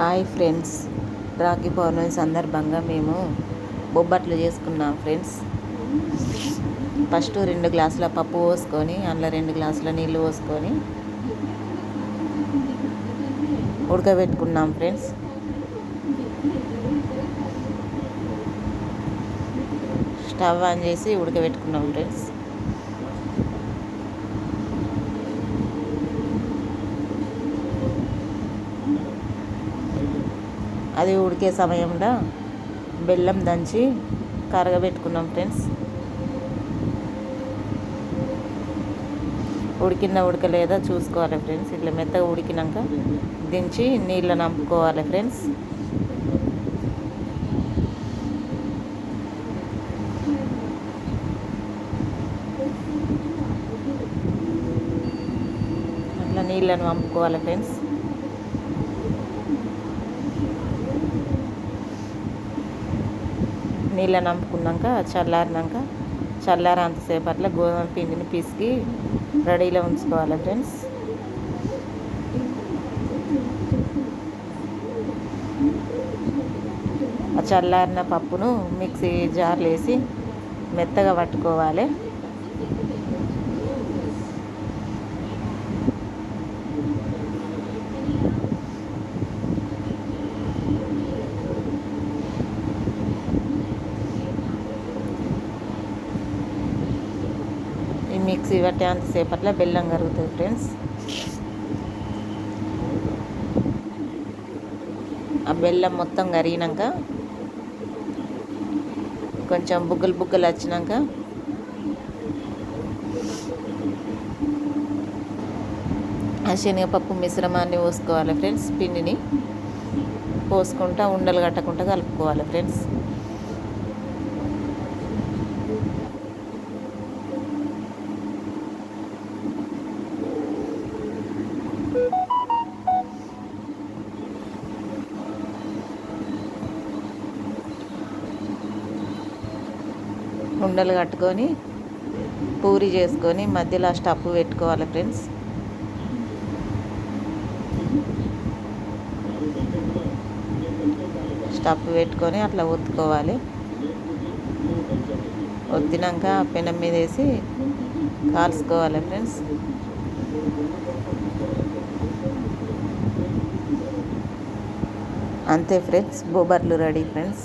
Hi friends. Rakhi పౌర్ణమి సందర్భంగా మేము బొబ్బట్లు చేసుకున్నాం ఫ్రెండ్స్. ఫస్ట్ రెండు గ్లాసుల పప్పు పోసుకొని అందులో రెండు గ్లాసుల నీళ్ళు పోసుకొని ఉడకబెట్టుకున్నాం ఫ్రెండ్స్. స్టవ్ ఆన్ చేసి ఉడకబెట్టుకున్నాం ఫ్రెండ్స్. అది ఉడికే సమయంలో బెల్లం దంచి కరగబెట్టుకున్నాం ఫ్రెండ్స్. ఉడికిందా ఉడకలేదా చూసుకోవాలి ఫ్రెండ్స్. ఇట్లా మెత్తగా ఉడికినాక దించి నీళ్ళ నంపుకోవాలి ఫ్రెండ్స్. అట్లా నీళ్ళను పంపుకోవాలి ఫ్రెండ్స్. నీళ్ళ నంపుకున్నాక చల్లారినాక చల్లారేంతసేపు అట్లా గోధుమ పిండిని పిసికి రెడీలో ఉంచుకోవాలి ఫ్రెండ్స్. ఆ చల్లారిన పప్పును మిక్సీ జార్లు వేసి మెత్తగా పట్టుకోవాలి. మిక్సీ పట్టే అంతసేపట్లో బెల్లం కరుగుతుంది ఫ్రెండ్స్. ఆ బెల్లం మొత్తం కరిగినాక కొంచెం బుగ్గలు బుగ్గలు వచ్చినాక ఆ శనగపప్పు మిశ్రమాన్ని పోసుకోవాలి ఫ్రెండ్స్ పిండిని పోసుకుంటా ఉండలు కట్టకుండా కలుపుకోవాలి ఫ్రెండ్స్. ఉండలు కట్టుకొని పూరి చేసుకొని మధ్యలో స్టఫ్ పెట్టుకోవాలి ఫ్రెండ్స్. స్టఫ్ పెట్టుకొని అట్లా ఒత్తుకోవాలి. ఒత్తినాక పెనం మీద వేసి కాల్చుకోవాలి ఫ్రెండ్స్. అంతే ఫ్రెండ్స్ బొబర్లు రెడీ ఫ్రెండ్స్.